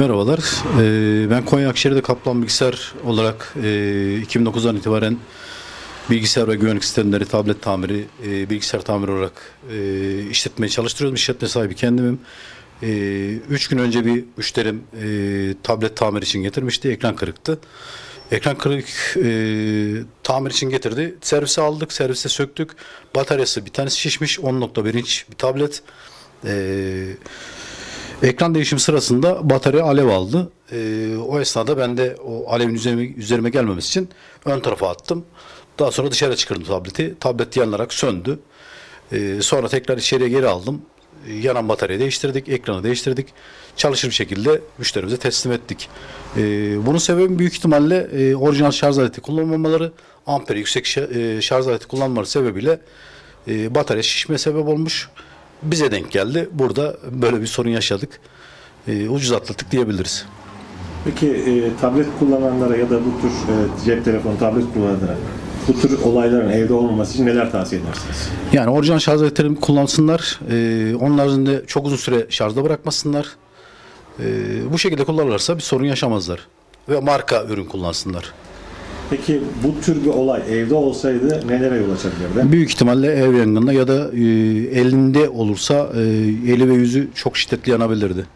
Merhabalar. Ee, ben Konya Akşehir'de Kaplan Bilgisayar olarak e, 2009'dan itibaren bilgisayar ve güvenlik sistemleri, tablet tamiri, e, bilgisayar tamiri olarak e, işletmeye çalıştırıyorum. İşletme sahibi kendimim. E, üç gün önce bir müşterim e, tablet tamir için getirmişti. Ekran kırıktı. Ekran kırık e, tamir için getirdi. Servise aldık, serviste söktük. Bataryası bir tanesi şişmiş. 10.1 inç bir tablet. E, Ekran değişim sırasında batarya alev aldı. Ee, o esnada ben de o alevin üzerime, üzerime gelmemesi için ön tarafa attım. Daha sonra dışarı çıkardım tableti. Tablet yanarak söndü. Ee, sonra tekrar içeriye geri aldım. Ee, Yanan bataryayı değiştirdik, ekranı değiştirdik. Çalışır bir şekilde müşterimize teslim ettik. Ee, bunun sebebi büyük ihtimalle e, orijinal şarj aleti kullanmamaları, amper yüksek e, şarj aleti kullanmaları sebebiyle e, batarya şişme sebep olmuş. Bize denk geldi. Burada böyle bir sorun yaşadık. E, ucuz atlattık diyebiliriz. Peki e, tablet kullananlara ya da bu tür e, cep telefonu, tablet kullananlara bu tür olayların evde olmaması için neler tavsiye edersiniz? Yani orijinal şarj aletlerini kullansınlar. E, onun haricinde çok uzun süre şarjda bırakmasınlar. E, bu şekilde kullanırlarsa bir sorun yaşamazlar. Ve marka ürün kullansınlar. Peki bu tür bir olay evde olsaydı nelere yol açabilirdi? Büyük ihtimalle ev yangında ya da e, elinde olursa e, eli ve yüzü çok şiddetli yanabilirdi.